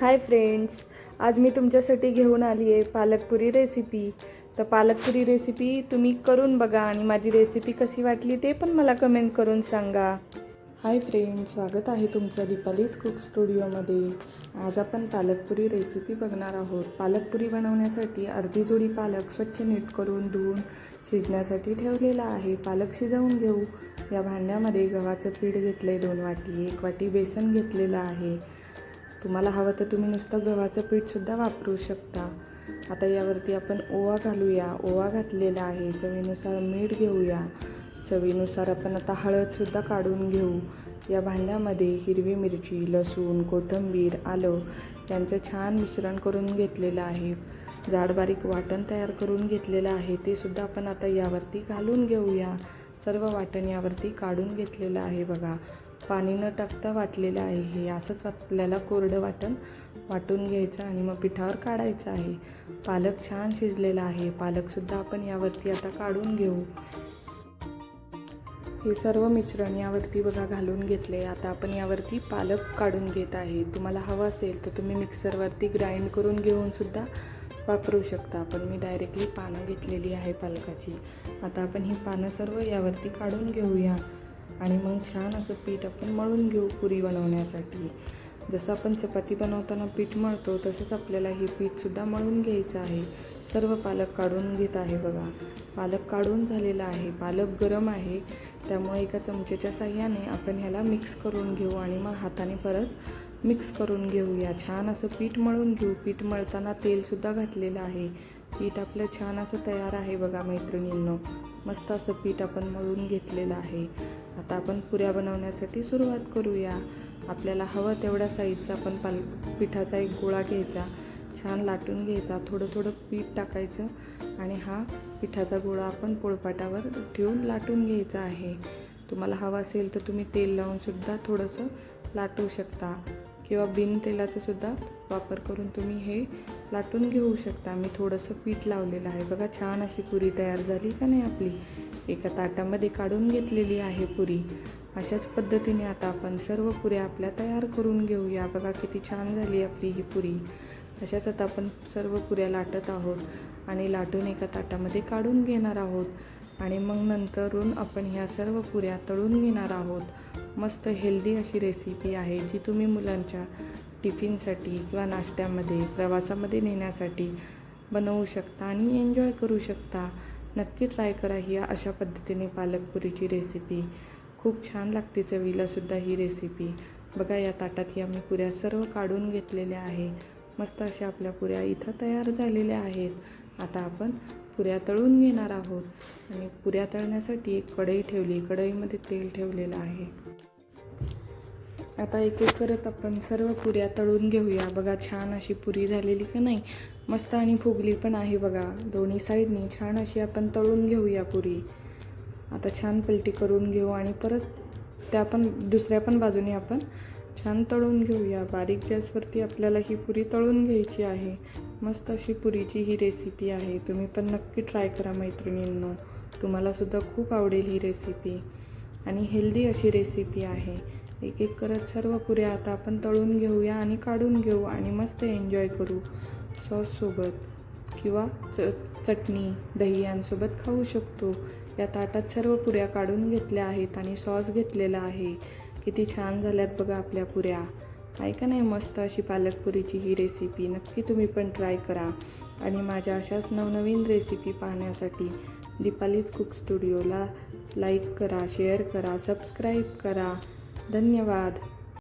Hi friends आज मी तुमच्यासाठी घेऊन आली आहे पालकपुरी रेसिपी. तर पालकपुरी रेसिपी तुम्ही करून बघा आणि माझी रेसिपी कशी वाटली ते पण मला कमेंट करून सांगा. हाय फ्रेंड्स स्वागत आहे तुमचं दीपालीच कुक स्टुडिओमध्ये. आज आपण पालकपुरी रेसिपी बघणार आहोत. पालकपुरी बनवण्यासाठी अर्धी जोडी पालक स्वच्छ नीट करून धुवून शिजण्यासाठी ठेवलेला आहे. पालक शिजवून घेऊ. या भांड्यामध्ये गव्हाचं पीठ घेतलं आहे दोन वाटी एक वाटी बेसन घेतलेलं आहे. तुम्हाला हवं तर तुम्ही नुसतं गव्हाचं पीठसुद्धा वापरू शकता. आता यावरती आपण ओवा घालूया. ओवा घातलेला आहे. चवीनुसार मीठ घेऊया. चवीनुसार आपण आता हळदसुद्धा काढून घेऊ. या भांड्यामध्ये हिरवी मिरची लसूण कोथिंबीर आलं यांचं छान मिश्रण करून घेतलेलं आहे. जाड बारीक वाटण तयार करून घेतलेलं आहे. ते सुद्धा आपण आता यावरती घालून घेऊया. सर्व वाटण यावरती काढून घेतलेलं आहे बघा. पाणी न टाकता वाटलेलं आहे हे. असंच आपल्याला कोरडं वाटण वाटून घ्यायचं आणि मग पिठावर काढायचं आहे. पालक छान शिजलेला आहे. पालकसुद्धा आपण यावरती आता काढून घेऊ. हे सर्व मिश्रण यावरती बघा घालून घेतले. आता आपण यावरती पालक काढून घेत आहे. तुम्हाला हवं असेल तर तुम्ही मिक्सरवरती ग्राइंड करून घेऊनसुद्धा वापरू शकता. पण मी डायरेक्टली पानं घेतलेली आहे पालकाची. आता आपण ही पानं सर्व यावरती काढून घेऊया. आणि मग छान असं पीठ आपण मळून घेऊ पुरी बनवण्यासाठी. जसं आपण चपाती बनवताना पीठ मळतो तसंच आपल्याला हे पीठसुद्धा मळून घ्यायचं आहे. सर्व पालक काढून घेत आहे बघा. पालक काढून झालेला आहे. पालक गरम आहे. त्यामुळे एका चमच्याच्या साह्याने आपण ह्याला मिक्स करून घेऊ आणि मग हाताने परत मिक्स करून घेऊया. छान असं पीठ मळून घेऊ. पीठ मळताना तेलसुद्धा घातलेलं आहे. पीठ आपलं छान असं तयार आहे बघा मैत्रिणींनो. मस्त असं पीठ आपण मळून घेतलेलं आहे. आता आपण पुऱ्या बनवण्यासाठी सुरुवात करूया. आपल्याला हवं तेवढ्या साईजचा आपण पाल पिठाचा एक गोळा घ्यायचा. छान लाटून घ्यायचा. थोडं थोडं पीठ टाकायचं आणि हा पिठाचा गोळा आपण पोळपाटावर ठेवून लाटून घ्यायचा आहे. तुम्हाला हवा असेल तर तुम्ही तेल लावूनसुद्धा थोडंसं लाटू शकता. किंवा बिन वापर करून तुम्ही हे लाटून घेऊ शकता. मी थोडंसं पीठ लावलेलं आहे. बघा छान अशी पुरी तयार झाली का नाही आपली? एका ताटामध्ये काढून घेतलेली आहे पुरी. अशाच पद्धतीने आता आपण सर्व पुऱ्या आपल्या तयार करून घेऊया. बघा किती छान झाली आपली ही पुरी. अशाच आता आपण सर्व पुऱ्या लाटत आहोत आणि लाटून एका ताटामध्ये काढून घेणार आहोत. आणि मग नंतरून आपण ह्या सर्व पुऱ्या तळून घेणार आहोत. मस्त हेल्दी अशी रेसिपी आहे जी तुम्ही मुलांच्या टिफिनसाठी किंवा नाश्त्यामध्ये प्रवासामध्ये नेण्यासाठी बनवू शकता आणि एन्जॉय करू शकता. नक्की ट्राय करा ही अशा पद्धतीने पालकपुरीची रेसिपी खूप छान लागते चवीलासुद्धा ही रेसिपी बघा या ताटात ही आम्ही पुऱ्या सर्व काढून घेतलेल्या आहे. मस्त अशा आपल्या पुऱ्या इथं तयार झालेल्या आहेत. आता आपण पुऱ्या तळून घेणार आहोत. आणि पुऱ्या तळण्यासाठी एक कढई ठेवली. कढईमध्ये तेल ठेवलेलं आहे. आता एक एक करत आपण सर्व पुऱ्या तळून घेऊया. बघा छान अशी पुरी झालेली का नाही? मस्त आणि फुगली पण आहे बघा. दोन्ही साईडनी छान अशी आपण तळून घेऊया पुरी. आता छान पलटी करून घेऊ आणि परत त्या पण दुसऱ्या पण बाजूने आपण छान तळून घेऊया. बारीक गॅसवरती आपल्याला ही पुरी तळून घ्यायची आहे. मस्त अशी पुरीची ही रेसिपी आहे. तुम्ही पण नक्की ट्राय करा मैत्रिणींनो. तुम्हालासुद्धा खूप आवडेल ही रेसिपी आणि हेल्दी अशी रेसिपी आहे. एक एक करत सर्व पुऱ्या आता आपण तळून घेऊया आणि काढून घेऊ आणि मस्त एन्जॉय करू. सॉससोबत किंवा च चटणी दही यांसोबत खाऊ शकतो. या ताटात सर्व पुऱ्या काढून घेतल्या आहेत आणि सॉस घेतलेला आहे. किती छान झाल्यात बघा आपल्या पुऱ्या. आहे का नाही मस्त अशी पालकपुरीची ही रेसिपी नक्की तुम्ही पण ट्राय करा. आणि माझ्या अशाच नवनवीन रेसिपी पाहण्यासाठी दीपालीज कुक स्टुडिओला लाईक करा शेअर करा सबस्क्राईब करा. धन्यवाद